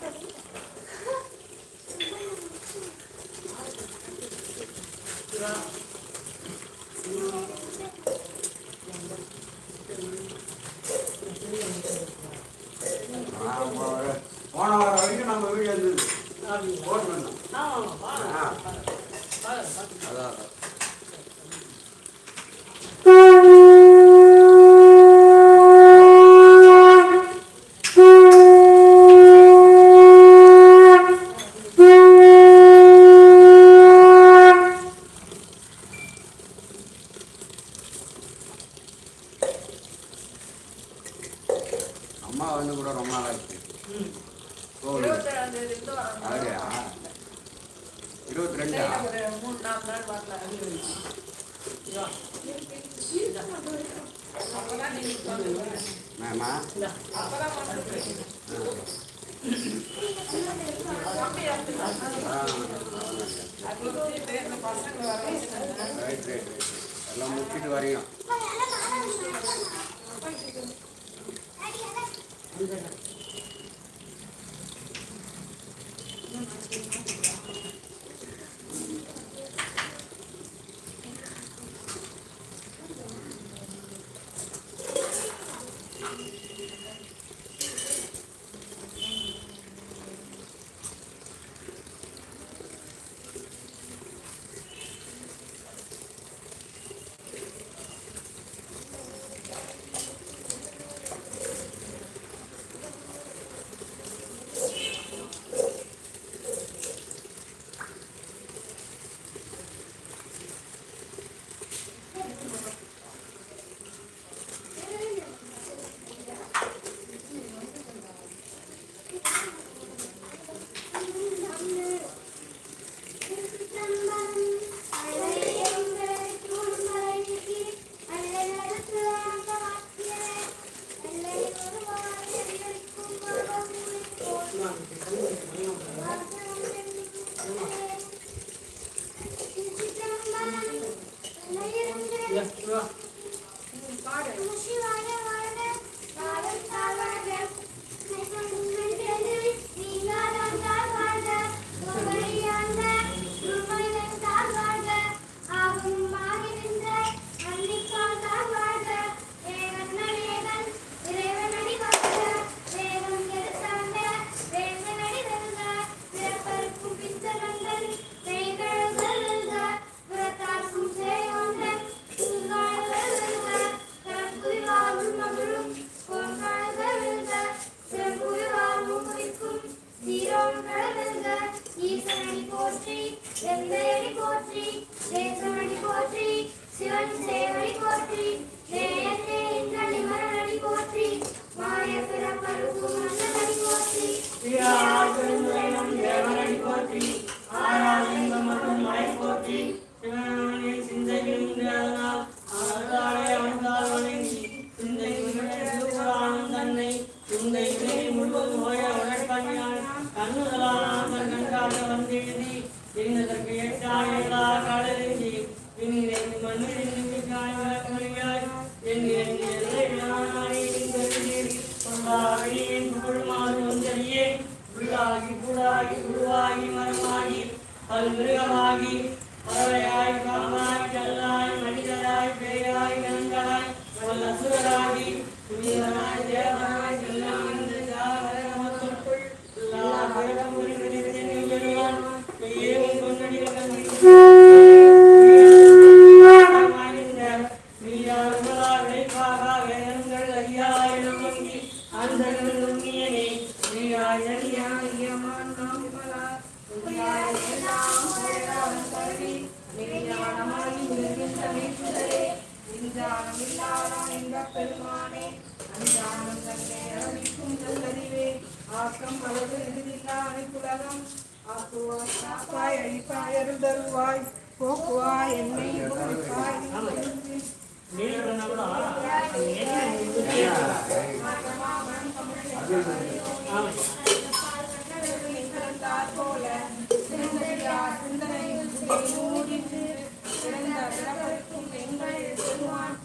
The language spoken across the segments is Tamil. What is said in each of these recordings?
Não, não, não. எல்லாம் முடிச்சிட்டு வரீங்க சேவடி பல்மிருகமாகி பறவையாய் பாம்பாய் கல்லாய் மனிதராய் பேயாய் கண்களாய் வல்லசுரராகி புனிதராய் தேவனாய் எல்லாம் இன்று ஜாகர நமக்குள் எல்லா பரகம் உரிமையிலே நிகழ்வான் பெய்யும் பொன்னடிகள் பெருமானே அஞ்சானம் தன்னை அறிவிக்கும் நல்லறிவே ஆக்கம் அளவு அனைத்துலகம் ஆக்குவாய் காப்பாய் அழிப்பாய் அருள்தருவாய் போக்குவாய் என்னை போக்குவாய் போல மூடிட்டு பிறப்பருக்கும் எங்கள் பெருமான்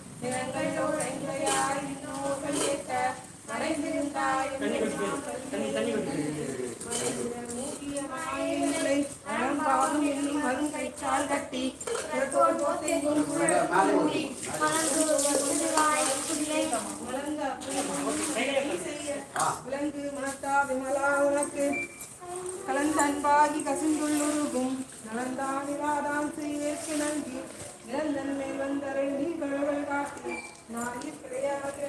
விலங்கு மனத்தா விமலா உனக்கு கலந்தன்பாகி கசிந்துள்ளுருகும் நடந்தான் இராதான் செய்வேற்கு நன்றி நிரந்தன்மை வந்தரை நீ கடவுள் காட்டி நான் கிடையாது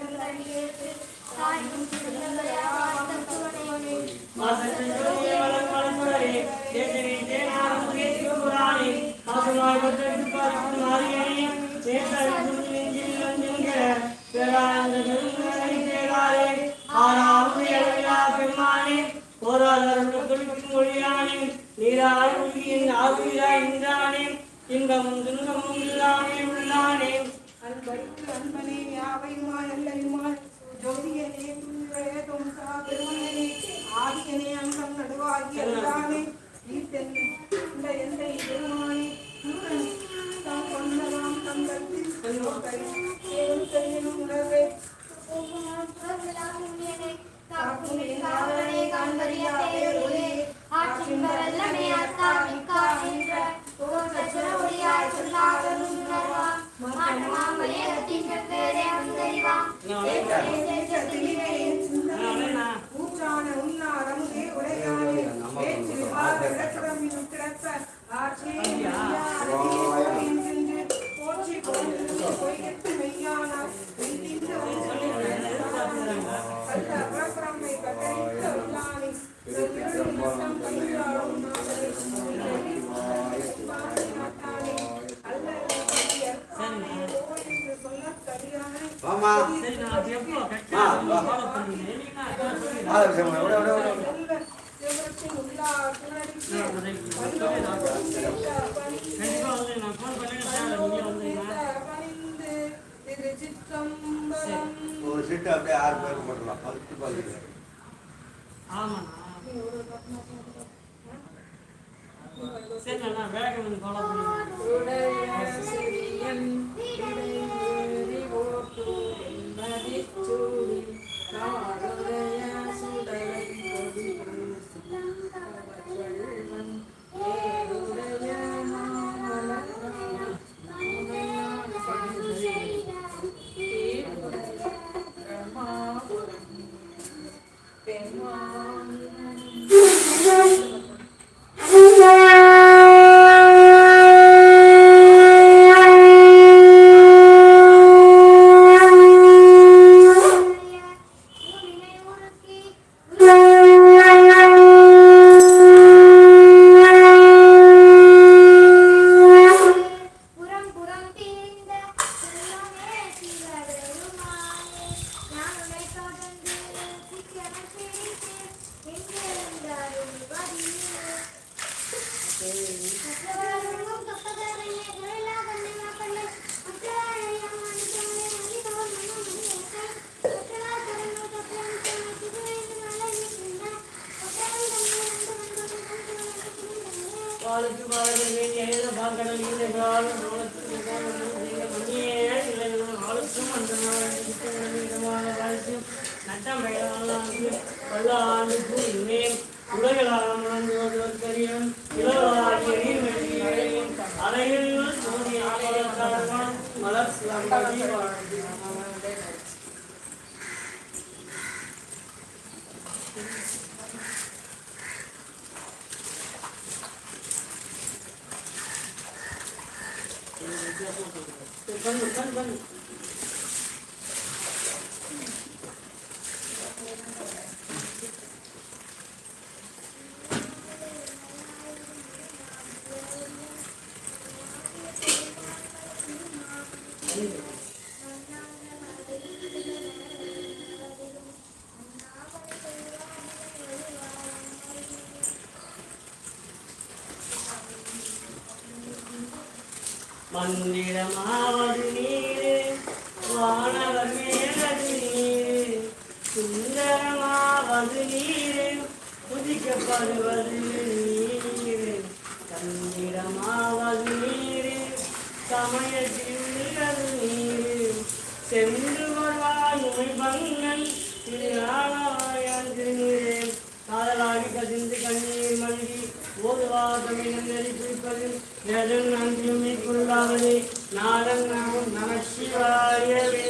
இன்பமும் துன்பமும் இல்லாமே உள்ளானே அன்பருக்கு அன்பனே யாவையுமாய் அல்லையுமாய்? ஜோதியனே துணிவரே தொம்சா பெருமனே ஆதியனே அங்கம் நடுவாகி எல்லானே பெருமானே தாம் கொண்டதாம் தந்தத்தில் உணர்வே உடையானே வேற்று சிற்றம்பலம் ஒரு சீட்டு அப்படியே ஆறு பேர் போடலாம் பத்து பதினஞ்சு ஆமாண்ணா சரி நான் வேகம் வந்து ஃபாலோ பண்ணிக்கிறேன் பாலுக்கு பாலுக்கு வேண்டிய எழுத இந்த காலம் ஆளுக்கும் அந்த விதமான வாழ்க்கை நட்டம் பெயராளாந்து பல உலகளாக இளவாகிய 关注关注关注。மந்திரமாவது நீரு வானவர் மேலது நீரு சுந்தரமாவது நீரு புதிக்கப்படுவது நீரு. தந்திரமாவது நீரு சமயத்தில் உள்ளது நீரு. சென்று வருவாயுமை பங்கன் திருநாளாயான் திருநீரே காதலாகி கசிந்து கண்ணீர் மல்கி ஓதுவா தமிழன் நெறி நாடன் நமம் நம சிவாயவே.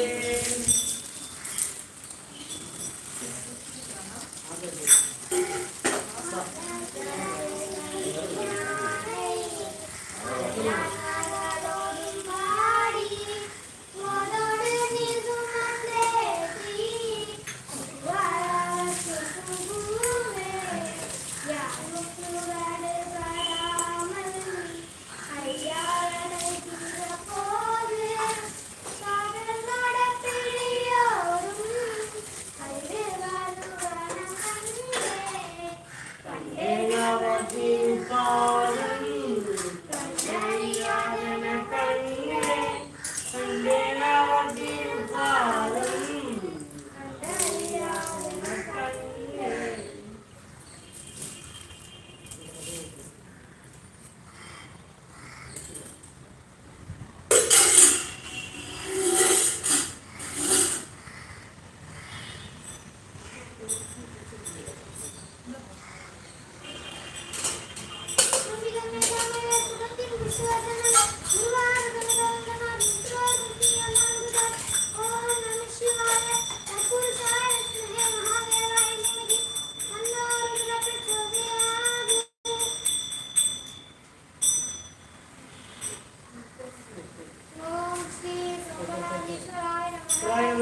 நம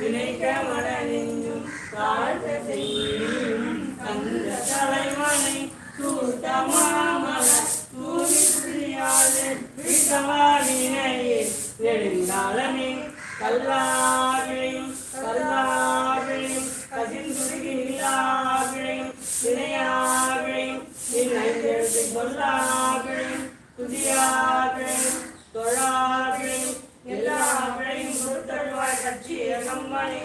நினைக்க மடனெங்கும் தாழ்த்த செய்யும் அந்த தலைவனை தூத்தமாமல தூவி புரியாது விட்டவாடினையே நெடுங்காலமே கல்லாவிழையும் கல்லாவிழையும் கசிந்துருகி நிலாவிழையும் திணையாவிழையும் நின்னை கொல்லாவிழையும் துதியாவிழையும் தொழாவிழையும் எல்லாவிழையும் பொருத்தழ்வாய்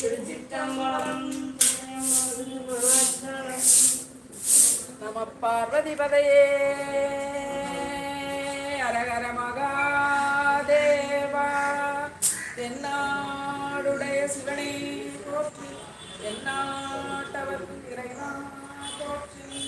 திருச்சித்தம்பலம் நம பார்வதிபதையே. அரகர மகாதேவா. தென்னாடுடைய சிவனை போற்றி தென்னாட்டவர்க்கும் இறைவா போற்றி.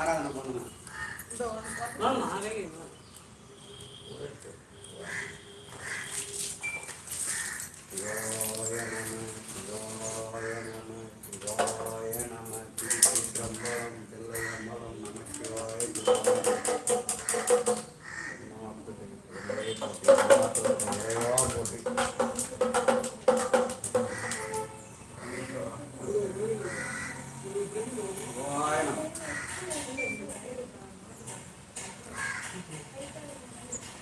ஆராதனை பண்ணுங்க ஆமா அழகே சிவாய நம சிவாய நம நம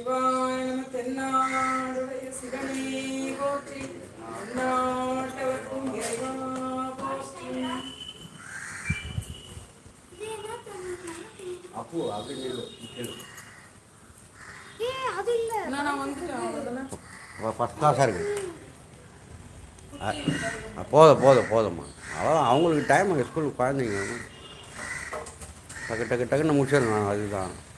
சிவாய நம தென்னாடுடைய சிவனே போற்றி நாட்டவர்க்கும் இறைவா போற்றி. அப்பு நில்லு. ஏ அது இல்ல. நான் வந்துட்டேன் அவ்வளோதானே அவ ஃபஸ்ட் கிளாஸாக இருக்கு. அ- அ, போதும் போதும் போதும்மா. அவ்வளோ அவங்களுக்கு டைம் ஸ்கூலுக்கு குழந்தைங்க. டக்கு டக்கு டக்குன்னு முடிச்சிடணும். அதுதான்.